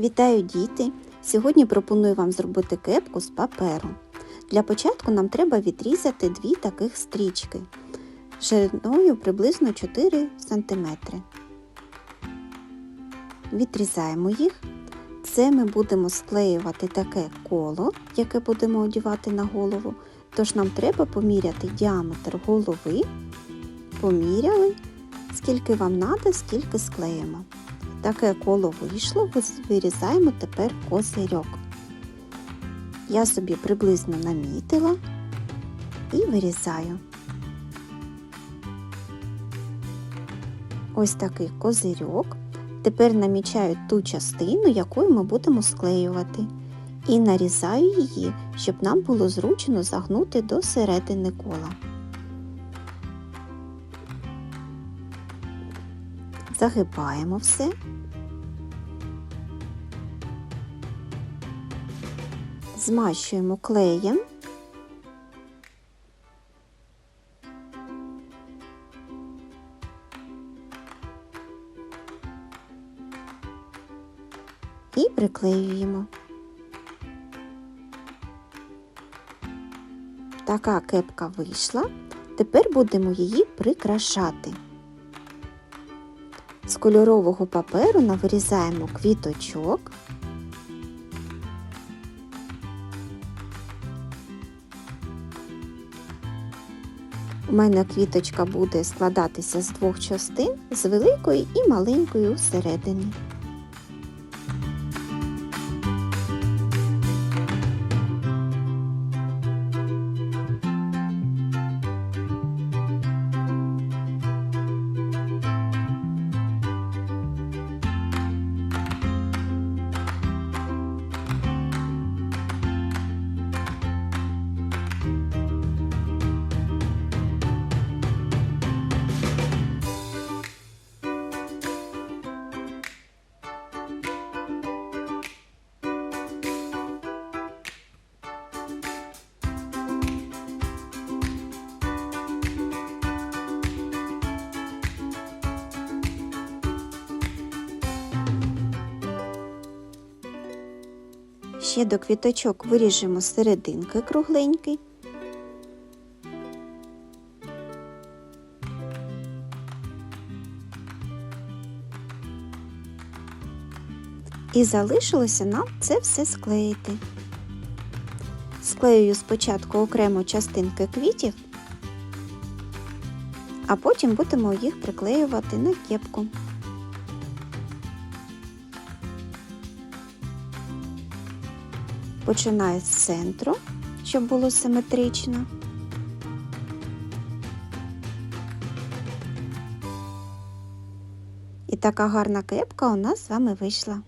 Вітаю діти! Сьогодні пропоную вам зробити кепку з паперу. Для початку нам треба відрізати дві таких стрічки шириною приблизно 4 см. Відрізаємо їх. Це ми будемо склеювати таке коло, яке будемо одягати на голову. Тож нам треба поміряти діаметр голови. Поміряли, скільки вам треба, скільки склеїмо. Таке коло вийшло, вирізаємо тепер козирьок. Я собі приблизно намітила і вирізаю. Ось такий козирьок. Тепер намічаю ту частину, якою ми будемо склеювати, і нарізаю її, щоб нам було зручно загнути до середини кола. Загибаємо все. Змащуємо клеєм. І приклеюємо. Така кепка вийшла. Тепер будемо її прикрашати. З кольорового паперу навирізаємо квіточок. У мене квіточка буде складатися з двох частин, з великої і маленької всередині. Ще до квіточок виріжемо серединки кругленький. І залишилося нам це все склеїти. Склеюю спочатку окремо частинки квітів, а потім будемо їх приклеювати на кепку. Починаю з центру, щоб було симетрично. І така гарна кепка у нас з вами вийшла.